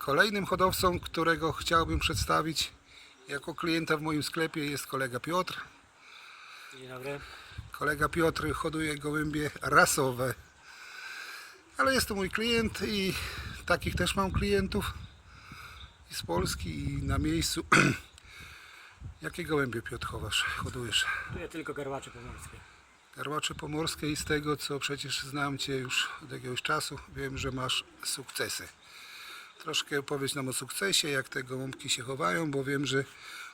Kolejnym hodowcą, którego chciałbym przedstawić jako klienta w moim sklepie jest kolega Piotr. Dzień dobry. Kolega Piotr hoduje gołębie rasowe. Ale jest to mój klient i takich też mam klientów i z Polski i na miejscu. Jakie gołębie Piotr chowasz, hodujesz? Tu ja tylko garłacze pomorskie. Garłacze pomorskie i z tego co przecież znam Cię już od jakiegoś czasu, wiem, że masz sukcesy. Troszkę opowiedz nam o sukcesie, jak te gołąbki się chowają, bo wiem, że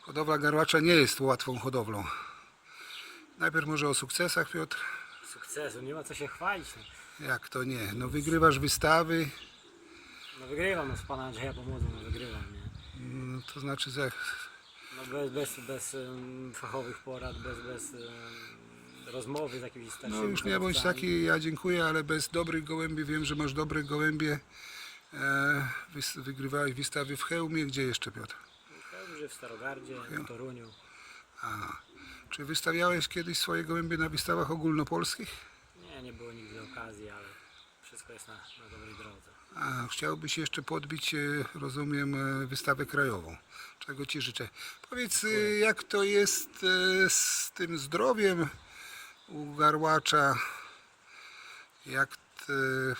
hodowla garłacza nie jest łatwą hodowlą. Najpierw może o sukcesach, Piotr. Sukcesu, nie ma co się chwalić. No, Jak to nie? No wygrywasz wystawy, no wygrywam, no z pana Andrzeja pomocą, no wygrywam, nie? no, to znaczy, że No bez, bez, bez em, fachowych porad, bez, bez em, rozmowy z jakimiś starszymi no już nie bądź hodowcami. taki, ja dziękuję, ale bez dobrych gołębi, wiem, że masz dobre gołębie. E, wygrywałeś wystawy w Chełmie, gdzie jeszcze Piotr? Dobrze, w Starogardzie, w Toruniu. A, czy wystawiałeś kiedyś swoje gołębie na wystawach ogólnopolskich? Nie, nie było nigdy okazji, ale wszystko jest na, na dobrej drodze. A, chciałbyś jeszcze podbić, e, rozumiem, e, wystawę krajową, czego Ci życzę. Powiedz, e, jak to jest z tym zdrowiem u garłacza, jak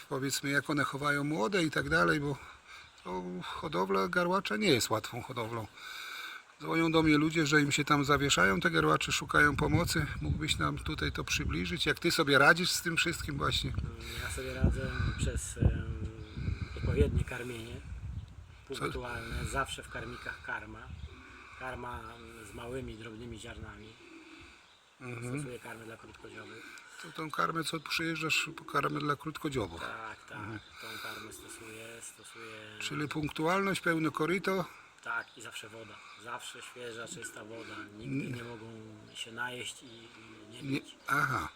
powiedzmy, jak one chowają młode i tak dalej, bo to hodowla garłacza nie jest łatwą hodowlą. Dzwonią do mnie ludzie, że im się tam zawieszają te garłacze, szukają pomocy. Mógłbyś nam tutaj to przybliżyć? Jak Ty sobie radzisz z tym wszystkim właśnie? Ja sobie radzę przez em, odpowiednie karmienie punktualne, zawsze w karmikach karma. Karma em, z małymi, drobnymi ziarnami. Mhm. Stosuję karmy dla krótkodziowych. To tą karmę, co przyjeżdżasz, karmę dla krótkodziobów. Tak, tak, tą karmę stosuję, stosuję Czyli punktualność, pełne koryto. tak i zawsze woda. Zawsze świeża, czysta woda. Nigdy nie mogą się najeść i, i nie Nie, pić. aha.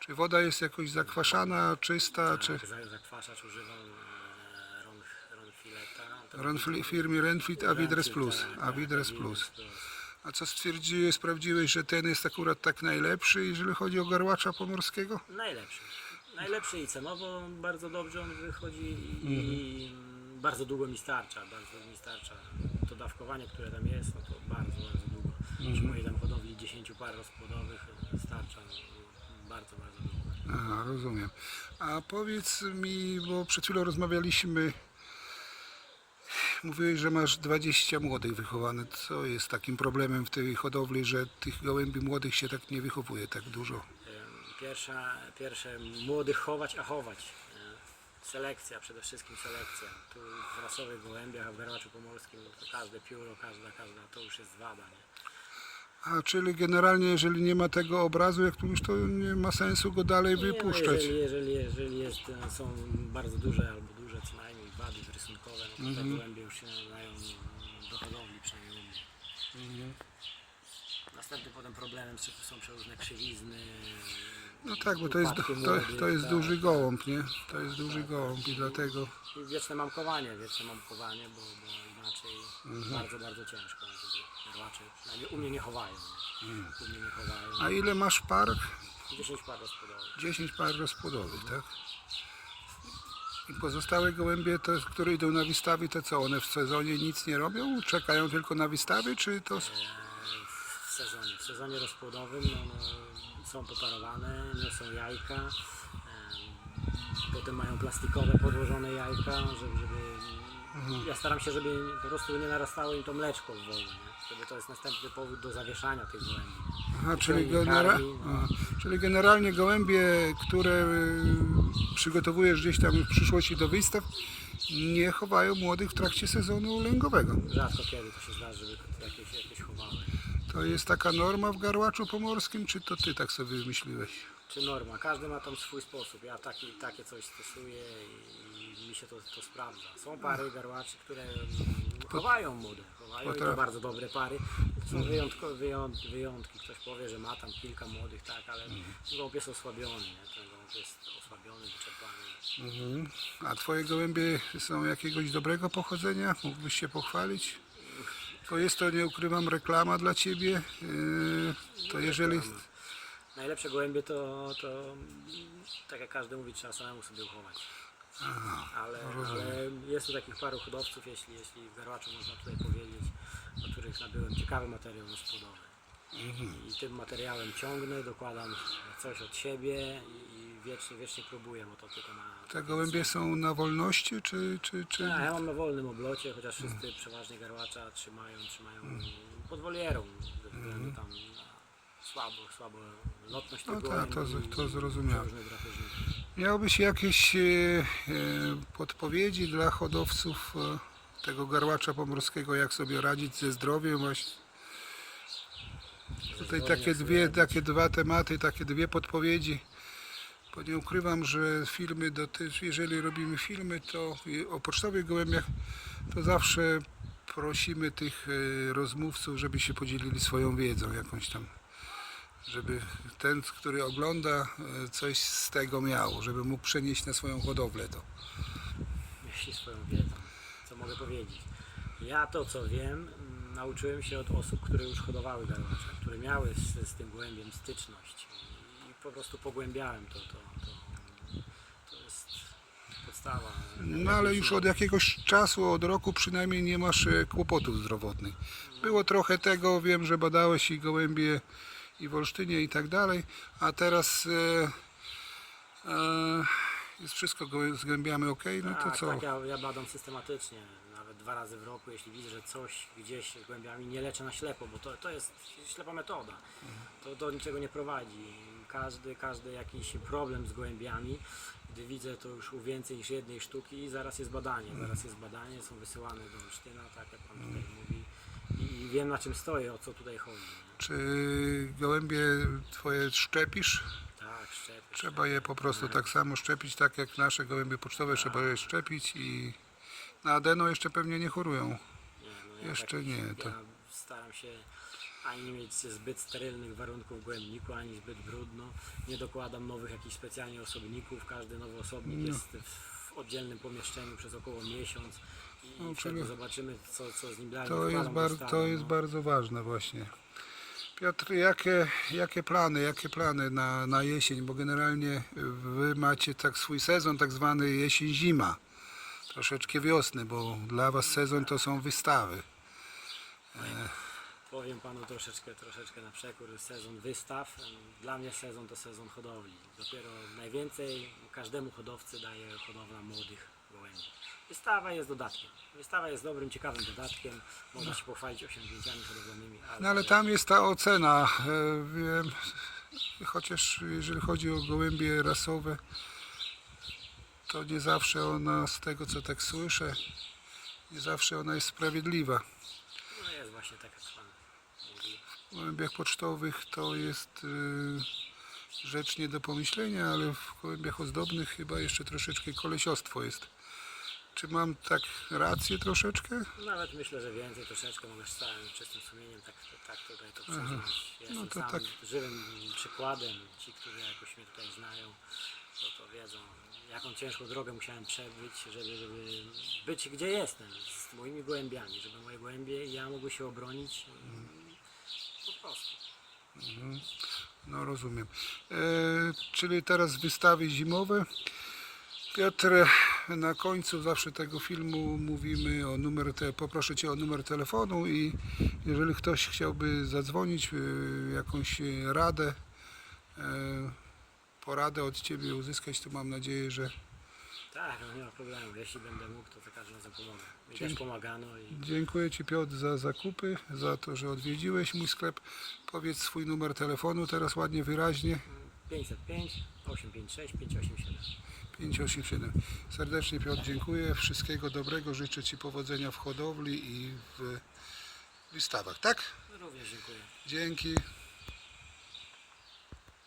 Czy woda jest jakoś zakwaszana, czysta, czy Tak, za- zakwaszacz używam e. To taki- firmy Renfit Avidres Plus. tak, tak, Avidres Avidres Plus. A co stwierdziłeś, sprawdziłeś, że ten jest akurat tak najlepszy, jeżeli chodzi o garłacza pomorskiego? Najlepszy. Najlepszy i cenowo bardzo dobrze on wychodzi i bardzo długo mi starcza, bardzo mi starcza. To dawkowanie, które tam jest, no to bardzo, bardzo długo. Przy mojej tam hodowli 10 par rozpłodowych starcza no, bardzo, bardzo długo. Aha, rozumiem. A powiedz mi, bo przed chwilą rozmawialiśmy, mówiłeś, że masz 20 młodych wychowanych. Co jest takim problemem w tej hodowli, że tych gołębi młodych się tak nie wychowuje tak dużo? Pierwsza, pierwsze młodych chować, a chować. Selekcja, przede wszystkim selekcja. Tu w rasowych gołębiach, w garłaczu pomorskim no to każde pióro, każda, każda, to już jest wada. Nie? A czyli generalnie, jeżeli nie ma tego obrazu, jak tu już to nie ma sensu go dalej Nie, no, wypuszczać. jeżeli, jeżeli, jeżeli jest, są bardzo duże albo duże co wady rysunkowe, no to Mhm. te gołębie już się nadają do hodowli przynajmniej u mnie. Mhm. Następnym potem problemem są przeróżne krzywizny. No tak, bo to jest, to, młodych, to jest tak. duży gołąb, nie? To jest duży gołąb i dlatego... I wieczne mamkowanie, wieczne mamkowanie, bo, bo inaczej Mhm. bardzo, bardzo ciężko. przynajmniej u mnie nie chowają. Nie? U mnie nie chowają. Mhm. A ile masz par? 10 par rozpodowych. 10 par rozpłodowych, tak? I pozostałe gołębie, te, które idą na wystawy, to co, one w sezonie nic nie robią? Czekają tylko na wystawy, czy to... w sezonie. W sezonie rozpłodowym no, no, są poparowane, niosą jajka, em, potem mają plastikowe podłożone jajka, żeby, żeby ja staram się, żeby po prostu nie narastało im to mleczko w wodzie? Żeby to jest następny powód do zawieszania tych gołębi. Aha, czyli, genera... karmi, no. A, czyli generalnie gołębie, które y, przygotowujesz gdzieś tam w przyszłości do wystaw, nie chowają młodych w trakcie sezonu lęgowego. Rzadko kiedy to się zdarzy, żeby jakieś, jakieś chowały. To jest taka norma w garłaczu pomorskim, czy to ty tak sobie wymyśliłeś? Czy norma? Każdy ma tam swój sposób. Ja taki, takie coś stosuję i, mi się to, to sprawdza. Są pary garłaczy, które chowają młode. Chowają i to bardzo dobre pary. Są wyjątkowe wyjąt, wyjątki. Ktoś powie, że ma tam kilka młodych, tak, ale gołąb jest osłabiony. Nie? Ten gołąb jest osłabiony, wyczerpany. Mhm. A twoje gołębie są jakiegoś dobrego pochodzenia? Mógłbyś się pochwalić? To jest to, nie ukrywam, reklama dla ciebie. Yy, To jeżeli... Najlepsze gołębie to, to tak jak każdy mówi, trzeba samemu sobie uchować. ale, ale jest tu takich paru hodowców, jeśli, jeśli w Garłaczu można tutaj powiedzieć, o których nabyłem ciekawy materiał rozpłodowy. Mhm. I tym materiałem ciągnę, dokładam coś od siebie i, wiecznie, wiecznie próbuję, bo to tylko na... Te gołębie są na wolności, czy, czy, czy... Ja, ja mam na wolnym oblocie, chociaż wszyscy przeważnie garłacza trzymają, trzymają pod wolierą, ze względu tam na słabo, słabo lotność No tych tak, to to zrozumiałem. Miałbyś jakieś e, e, podpowiedzi dla hodowców e, tego garłacza pomorskiego, jak sobie radzić ze zdrowiem właśnie? Tutaj takie dwie, takie dwa tematy, takie dwie podpowiedzi. Bo nie ukrywam, że filmy dotyczą, jeżeli robimy filmy, to o pocztowych gołębiach, to zawsze prosimy tych e, rozmówców, żeby się podzielili swoją wiedzą jakąś tam. Żeby ten, który ogląda, e, coś z tego miał, żeby mógł przenieść na swoją hodowlę to. Jeśli swoją wiedzą, co mogę powiedzieć. Ja to co wiem, mm, nauczyłem się od osób, które już hodowały garłacze, które miały z, z tym gołębiem styczność i, i po prostu pogłębiałem to, to, to, to jest podstawa. No ale już od jakiegoś czasu, od roku przynajmniej nie masz e, kłopotów zdrowotnych. Było trochę tego, wiem, że badałeś i gołębie i w Olsztynie i tak dalej, a teraz e, e, jest wszystko gołę- z gołębiami ok, no to tak, co? tak, ja, ja badam systematycznie, nawet dwa razy w roku, jeśli widzę, że coś gdzieś głębiami nie leczę na ślepo, bo to, to jest ślepa metoda. To do niczego nie prowadzi. Każdy, każdy jakiś problem z gołębiami, gdy widzę to już u więcej niż jednej sztuki, zaraz jest badanie, zaraz jest badanie, są wysyłane do Olsztyna, tak jak Pan tutaj mówi i wiem na czym stoję, o co tutaj chodzi. Czy gołębie twoje szczepisz? Tak, szczepię. Trzeba je po prostu tak samo szczepić, tak jak nasze gołębie pocztowe, trzeba je szczepić i na adeno jeszcze pewnie nie chorują. Nie, no ja Jeszcze tak, nie, to- Ja staram się ani nie mieć zbyt sterylnych warunków w głębniku, ani zbyt brudno. Nie dokładam nowych jakichś specjalnie osobników. Każdy nowy osobnik No. jest w oddzielnym pomieszczeniu przez około miesiąc i No, wtedy zobaczymy co, co z nim dalej To jest, bar, to jest no. bardzo ważne właśnie. Piotr, jakie, jakie plany, jakie plany na, na jesień? Bo generalnie wy macie tak swój sezon, tak zwany jesień-zima. Troszeczkę wiosny, bo dla was sezon to są wystawy. Powiem panu troszeczkę, troszeczkę na przekór. Sezon wystaw. Dla mnie sezon to sezon hodowli. Dopiero najwięcej każdemu hodowcy daje hodowla młodych. Wystawa jest dodatkiem. Wystawa jest dobrym, ciekawym dodatkiem. Można się pochwalić osiągnięciami hodowlanymi. No ale tam jest ta ocena, e, wiem, chociaż jeżeli chodzi o gołębie rasowe, to nie zawsze ona, z tego co tak słyszę, nie zawsze ona jest sprawiedliwa. No jest właśnie tak jak pan mówi. W gołębiach pocztowych to jest y, rzecz nie do pomyślenia, ale w gołębiach ozdobnych chyba jeszcze troszeczkę kolesiostwo jest. Czy mam tak rację troszeczkę? Nawet myślę, że więcej troszeczkę mogę z całym czystym sumieniem tak, tak tutaj to przyznać. Jestem No to sam tak. żywym przykładem. Ci, którzy jakoś mnie tutaj znają, to, to wiedzą, jaką ciężką drogę musiałem przebyć, żeby, żeby być gdzie jestem, z moimi gołębiami, żeby moje gołębie i ja mogły się obronić. Po prostu. No rozumiem. E, czyli teraz wystawy zimowe. Piotr, na końcu zawsze tego filmu mówimy o numer, te, poproszę Cię o numer telefonu i jeżeli ktoś chciałby zadzwonić, y, jakąś radę, e, poradę od Ciebie uzyskać, to mam nadzieję, że Tak, no nie ma problemu. Jeśli będę mógł, to za każdym razem pomogę. Mi Dzięki. też pomagano i dziękuję Ci Piotr za zakupy, za to, że odwiedziłeś mój sklep. Powiedz swój numer telefonu teraz ładnie, wyraźnie. 505 856 587. 587. Serdecznie Piotr dziękuję. Wszystkiego dobrego. Życzę Ci powodzenia w hodowli i w wystawach. Tak? Również dziękuję. Dzięki.